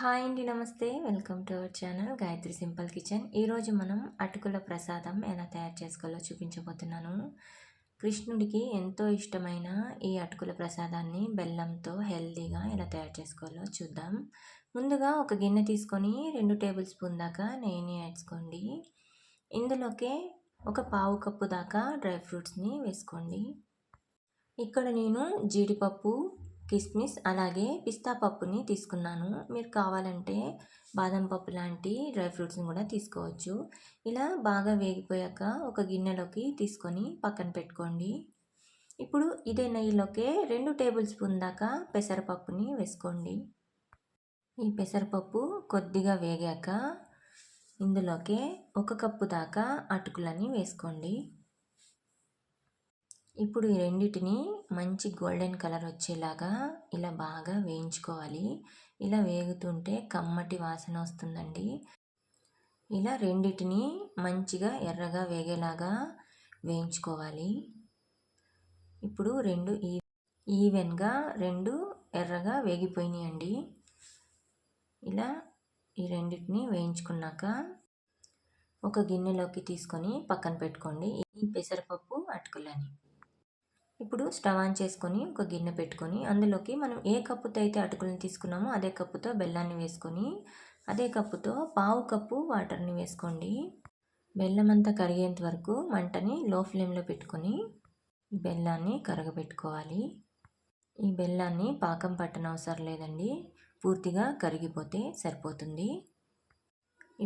Hi అండి నమస్తే. Welcome to our channel Gayatri simple kitchen. ఈరోజు మనం అటుకుల ప్రసాదం ఎలా తయారు చేసుకోవాలో చూపించబోతున్నాను. కృష్ణుడికి ఎంతో ఇష్టమైన ఈ అటుకుల ప్రసాదాన్ని బెల్లంతో హెల్తీగా ఎలా తయారు చేసుకోవాలో చూద్దాం. ముందుగా ఒక గిన్నె తీసుకొని రెండు టేబుల్ స్పూన్ దాకా నెయ్యిని వేసుకోండి ఇందులోకే ఒక పావు కప్పు దాకా డ్రై ఫ్రూట్స్ని వేసుకోండి. ఇక్కడ నేను జీడిపప్పు కిస్మిస్ అలాగే పిస్తా పప్పుని తీసుకున్నాను. మీరు కావాలంటే బాదం పప్పు లాంటి డ్రై ఫ్రూట్స్ని కూడా తీసుకోవచ్చు. ఇలా బాగా వేగిపోయాక ఒక గిన్నెలోకి తీసుకొని పక్కన పెట్టుకోండి. ఇప్పుడు ఇదే నెయ్యిలోకే రెండు టేబుల్ స్పూన్ దాకా పెసరపప్పుని వేసుకోండి. ఈ పెసరపప్పు కొద్దిగా వేగాక ఇందులోకే ఒక కప్పు దాకా అటుకులని వేసుకోండి. ఇప్పుడు ఈ రెండింటిని మంచి గోల్డెన్ కలర్ వచ్చేలాగా ఇలా బాగా వేయించుకోవాలి. ఇలా వేగుతుంటే కమ్మటి వాసన వస్తుందండి. ఇలా రెండింటిని మంచిగా ఎర్రగా వేగేలాగా వేయించుకోవాలి. ఇప్పుడు రెండు ఈ ఈవెన్గా రెండు ఎర్రగా వేగిపోయినాయండి. ఇలా ఈ రెండింటిని వేయించుకున్నాక ఒక గిన్నెలోకి తీసుకొని పక్కన పెట్టుకోండి. ఈ పెసరపప్పు అటుకులని. ఇప్పుడు స్టవ్ ఆన్ చేసుకొని ఒక గిన్నె పెట్టుకొని అందులోకి మనం ఏ కప్పుతో అయితే అటుకులను తీసుకున్నామో అదే కప్పుతో బెల్లాన్ని వేసుకొని అదే కప్పుతో పావు కప్పు వాటర్ని వేసుకోండి. బెల్లం అంతా కరిగేంత వరకు మంటని లో ఫ్లేమ్లో పెట్టుకొని బెల్లాన్ని కరగబెట్టుకోవాలి. ఈ బెల్లాన్ని పాకం పట్టనవసరం లేదండి పూర్తిగా కరిగిపోతే సరిపోతుంది.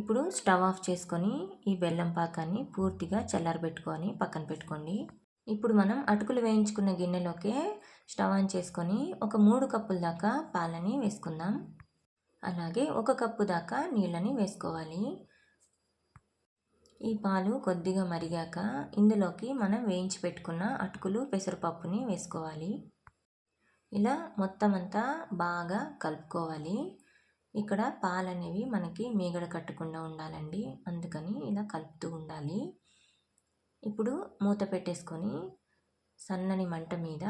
ఇప్పుడు స్టవ్ ఆఫ్ చేసుకొని ఈ బెల్లం పాకాన్ని పూర్తిగా చల్లారబెట్టుకొని పక్కన పెట్టుకోండి. ఇప్పుడు మనం అటుకులు వేయించుకున్న గిన్నెలోకి స్టవ్ ఆన్ చేసుకొని ఒక మూడు కప్పుల దాకా పాలని వేసుకుందాం. అలాగే ఒక కప్పు దాకా నీళ్ళని వేసుకోవాలి. ఈ పాలు కొద్దిగా మరిగాక ఇందులోకి మనం వేయించి పెట్టుకున్న అటుకులు పెసరపప్పుని వేసుకోవాలి. ఇలా మొత్తం అంతా బాగా కలుపుకోవాలి. ఇక్కడ పాలు అనేవి మనకి మీగడ కట్టకుండా ఉండాలండి. అందుకని ఇలా కలుపుతూ ఉండాలి. ఇప్పుడు మూత పెట్టేసుకొని సన్నని మంట మీద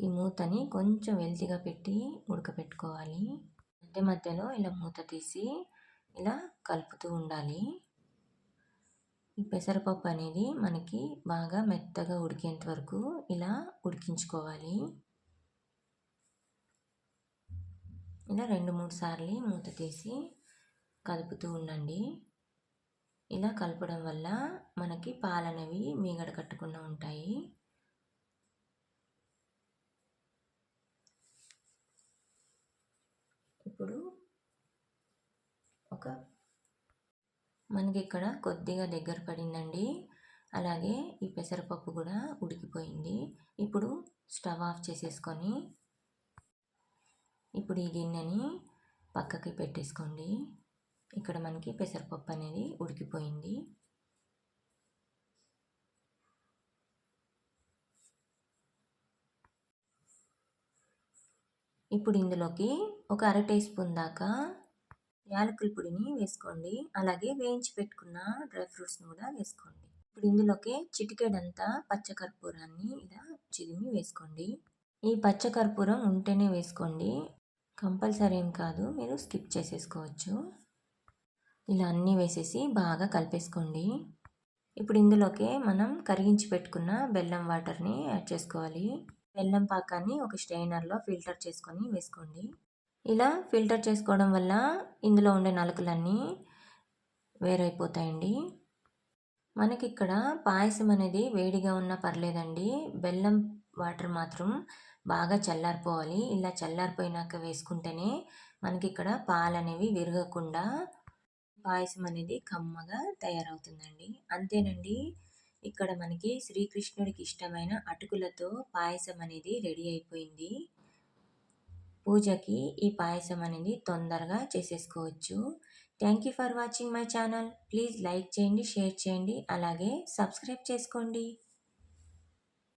ఈ మూతని కొంచెం వెల్తిగా పెట్టి ఉడకపెట్టుకోవాలి. మధ్య మధ్యలో ఇలా మూత తీసి ఇలా కలుపుతూ ఉండాలి. ఈ పెసరపప్పు అనేది మనకి బాగా మెత్తగా ఉడికేంత వరకు ఇలా ఉడికించుకోవాలి. ఇలా రెండు మూడు సార్లు మూత తీసి కలుపుతూ ఉండండి. ఇలా కలపడం వల్ల మనకి పాలనవి మీగడ కట్టకుండా ఉంటాయి. ఇప్పుడు ఒక మనకి ఇక్కడ కొద్దిగా దగ్గర పడిందండి. అలాగే ఈ పెసరపప్పు కూడా ఉడికిపోయింది. ఇప్పుడు స్టవ్ ఆఫ్ చేసేసుకొని ఇప్పుడు ఈ గిన్నెని పక్కకి పెట్టేసుకోండి. ఇక్కడ మనకి పెసరపప్పు అనేది ఉడికిపోయింది. ఇప్పుడు ఇందులోకి ఒక అర టీ స్పూన్ దాకా యాలకుల పొడిని వేసుకోండి. అలాగే వేయించి పెట్టుకున్న డ్రై ఫ్రూట్స్ని కూడా వేసుకోండి. ఇప్పుడు ఇందులోకి చిటికెడంతా పచ్చకర్పూరాన్ని ఇలా చిరిమి వేసుకోండి. ఈ పచ్చకర్పూరం ఉంటేనే వేసుకోండి. కంపల్సరీ ఏం కాదు మీరు స్కిప్ చేసేసుకోవచ్చు. ఇలా అన్నీ వేసేసి బాగా కలిపేసుకోండి. ఇప్పుడు ఇందులోకి మనం కరిగించి పెట్టుకున్న బెల్లం వాటర్ని యాడ్ చేసుకోవాలి. బెల్లం పాకాన్ని ఒక స్ట్రైనర్లో ఫిల్టర్ చేసుకొని వేసుకోండి. ఇలా ఫిల్టర్ చేసుకోవడం వల్ల ఇందులో ఉండే నలుకలన్నీ వేరైపోతాయండి. మనకి ఇక్కడ పాయసం అనేది వేడిగా ఉన్నా పర్లేదండి. బెల్లం వాటర్ మాత్రం బాగా చల్లారిపోవాలి. ఇలా చల్లారిపోయినాక వేసుకుంటేనే మనకి ఇక్కడ పాలు అనేవి విరగకుండా పాయసం అనేది కమ్మగా తయారవుతుందండి. అంతేనండి. ఇక్కడ మనకి శ్రీకృష్ణుడికి ఇష్టమైన అటుకులతో పాయసం అనేది రెడీ అయిపోయింది. పూజకి ఈ పాయసం అనేది తొందరగా చేసేసుకోవచ్చు. Thank you for watching my channel. Please like చేయండి షేర్ చేయండి అలాగే సబ్స్క్రైబ్ చేసుకోండి.